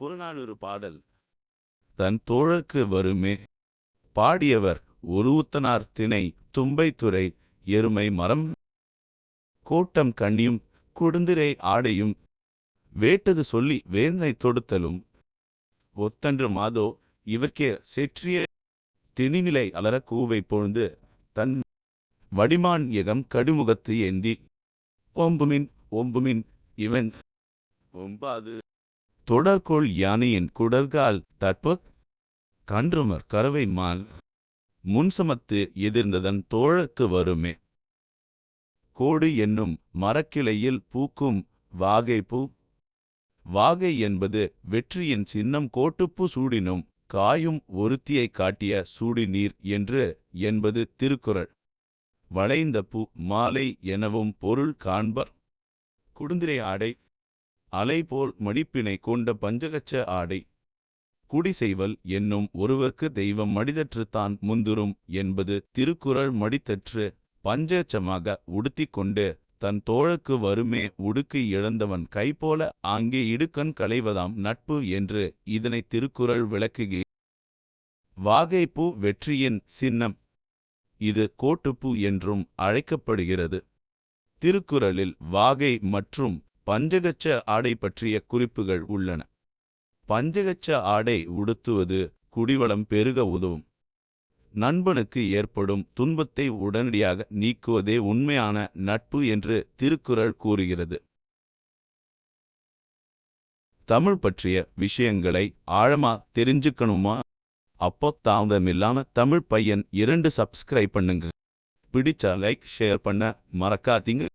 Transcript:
புறநானூறு பாடல். தன் தோழர்க்கு வருமே. பாடியவர் உருவுத்தனார் திணை தும்பைத்துறை எருமை மரம். கோட்டம் கண்ணியும் குடுந்திரை ஆடையும். வேட்டது சொல்லி வேந்தனை தொடுத்தலும். ஒத்தன்று மாதோ இவர்க்கே செற்றிய திணிநிலை அலர கூவை பொழுது தன் வடிமான் எகம் கடுமுகத்து ஏந்தி. ஒம்புமின் ஒம்புமின் இவன். ஒம்பாது தொடர்கோள் யானையின் குடர்கால் தட்ப கன்றுமர் கறவை மான் முன்சமத்து எதிர்ந்ததன் தோழக்கு வருமே. கோடு என்னும் மரக்கிளையில் பூக்கும் வாகை பூ. வாகை என்பது வெற்றியின் சின்னம் கோட்டுப்பு சூடினும் காயும் ஒருத்தியை காட்டிய சூடி நீர் என்று என்பது திருக்குறள். வளைந்த பூ மாலை எனவும் பொருள் காண்பர். குடுந்திரை ஆடை அலைபோல் மடிப்பினை கொண்ட பஞ்சகச்ச ஆடை. குடிசெய்வல் என்னும் ஒருவர்க்கு தெய்வம் மடிதற்றுத்தான் முந்துரும் என்பது திருக்குறள் மடித்தற்று பஞ்சச்சமாக உடுத்திக் கொண்டு தன் தோழக்கு வருமே உடுக்கு இழந்தவன் கைபோல ஆங்கே இடுக்கண் களைவதாம் நட்பு என்று இதனை திருக்குறள் விளக்குகி. வாகைப்பூ வெற்றியின் சின்னம். இது கோட்டுப்பூ என்றும் அழைக்கப்படுகிறது. திருக்குறளில் வாகை மற்றும் பஞ்சகச்ச ஆடை பற்றிய குறிப்புகள் உள்ளன. பஞ்சகச்ச ஆடை உடுத்துவது குடிவளம் பெருக உதவும். நண்பனுக்கு ஏற்படும் துன்பத்தை உடனடியாக நீக்குவதே உண்மையான நட்பு என்று திருக்குறள் கூறுகிறது. தமிழ் பற்றிய விஷயங்களை ஆழமா தெரிஞ்சுக்கணுமா? அப்போ தாமதமில்லாம தமிழ் பையன் இரண்டு சப்ஸ்கிரைப் பண்ணுங்க. பிடிச்சா லைக் ஷேர் பண்ண மறக்காதீங்க.